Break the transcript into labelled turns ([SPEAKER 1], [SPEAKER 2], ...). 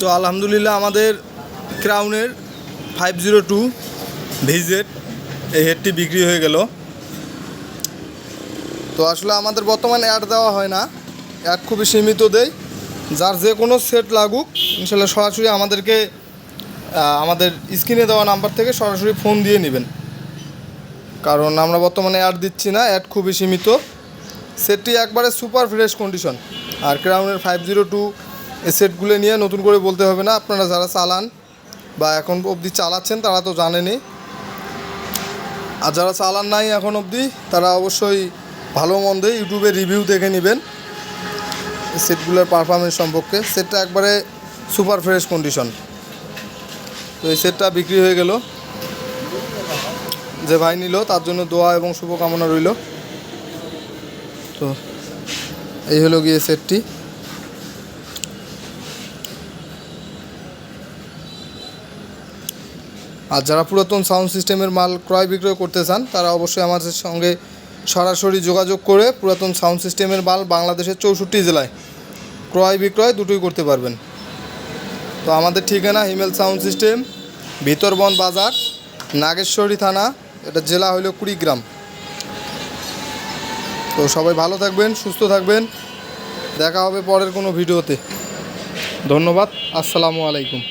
[SPEAKER 1] তো আলহামদুলিল্লাহ আমাদের ক্রাউনের ফাইভ জিরো টু ভিজেট এই হেডটি বিক্রি হয়ে গেল। তো আসলে আমাদের বর্তমানে অ্যাড দেওয়া হয় না। অ্যাড খুবই সীমিত দেয়। যার যে কোনো সেট লাগুক ইনশাল্লাহ সরাসরি আমাদেরকে আমাদের স্ক্রিনে দেওয়া নাম্বার থেকে সরাসরি ফোন দিয়ে নেবেন। কারণ আমরা বর্তমানে অ্যাড দিচ্ছি না অ্যাড খুবই সীমিত। সেটটি একবারে সুপার ফ্রেশ কন্ডিশন আর ক্রাউনের ফাইভ জিরো টু এই সেটগুলো নিয়ে নতুন করে বলতে হবে না। আপনারা যারা চালান বা এখন অবধি চালাচ্ছেন, তারা তো জানেনই। আর যারা চালান নাই এখন অবধি, তারা অবশ্যই ভালো মন্দে ইউটিউবে রিভিউ দেখে নেবেন সেটগুলোর পারফরমেন্স সম্পর্কে। সেটটা একবারে সুপার ফ্রেশ কন্ডিশন তো এই সেটটা বিক্রি হয়ে গেল। যে ভাই নিল, তার জন্য দোয়া এবং শুভকামনা রইল। তো এই হলো গিয়ে সেটটি। আর যারা পুরাতন সাউন্ড সিস্টেমের মাল ক্রয় বিক্রয় করতে চান, তারা অবশ্যই আমাদের সঙ্গে সরাসরি যোগাযোগ করে পুরাতন সাউন্ড সিস্টেমের মাল বাংলাদেশের চৌষট্টি জেলায় ক্রয় বিক্রয় দুটোই করতে পারবেন। তো আমাদের ঠিকানা হিমেল সাউন্ড সিস্টেম, ভিতরবন বাজার, নাগেশ্বরী থানা, এটা জেলা হলো কুড়িগ্রাম। তো সবাই ভালো থাকবেন, সুস্থ থাকবেন। দেখা হবে পরের কোনো ভিডিওতে। ধন্যবাদ, আসসালামু আলাইকুম।